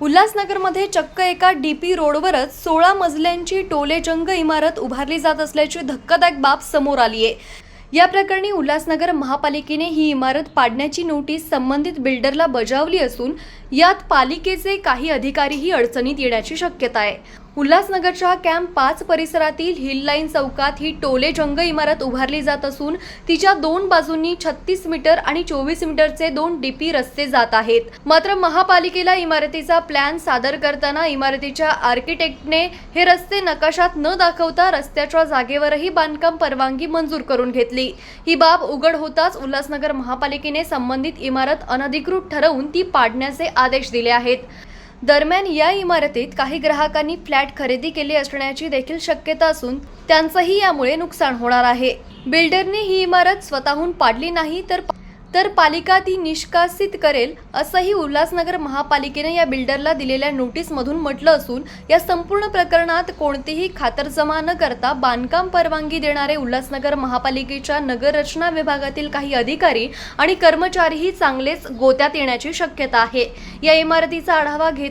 उल्हासनगरमध्ये चक्क एका डीपी रोडवरच सोळा मजल्यांची टोलेजंग इमारत उभारली जात असल्याची धक्कादायक बाब समोर आली आहे. या प्रकरणी उल्हासनगर महापालिकेने ही इमारत पाडण्याची नोटीस संबंधित बिल्डरला बजावली असून यात पालिकेचे काही अधिकारीही अडचणीत येण्याची शक्यता आहे. उल्हासनगरच्या कॅम्प पाच परिसरातील हिल लाईन चौकात ही टोले जंग इमारत उभारली जात असून तिच्या दोन बाजूंनी छत्तीस मीटर आणि चोवीस मीटरचे दोन डीपी रस्ते जात आहेत. मात्र महापालिकेला इमारतीचा प्लॅन सादर करताना इमारतीच्या आर्किटेक्टने हे रस्ते नकाशात न दाखवता रस्त्याच्या जागेवरही बांधकाम परवानगी मंजूर करून घेतली. ही बाब उघड होताच उल्हासनगर महापालिकेने संबंधित इमारत अनधिकृत ठरवून ती पाडण्याचे आदेश दिले आहेत. दरम्यान या इमारतीत काही ग्राहकांनी फ्लॅट खरेदी केले असण्याची देखील शक्यता असून त्यांचंही यामुळे नुकसान होणार आहे. बिल्डरने ही इमारत स्वतःहून पाडली नाही तर तर पालिका ती निष्कासित करेल असंही उल्हासनगर महापालिकेने या बिल्डरला दिलेल्या नोटीसमधून म्हटलं असून या संपूर्ण प्रकरणात कोणतीही खातरजमा न करता बांधकाम परवानगी देणारे उल्हासनगर महापालिकेच्या नगररचना विभागातील काही अधिकारी आणि कर्मचारीही चांगलेच गोत्यात येण्याची शक्यता आहे. या इमारतीचा आढावा घेत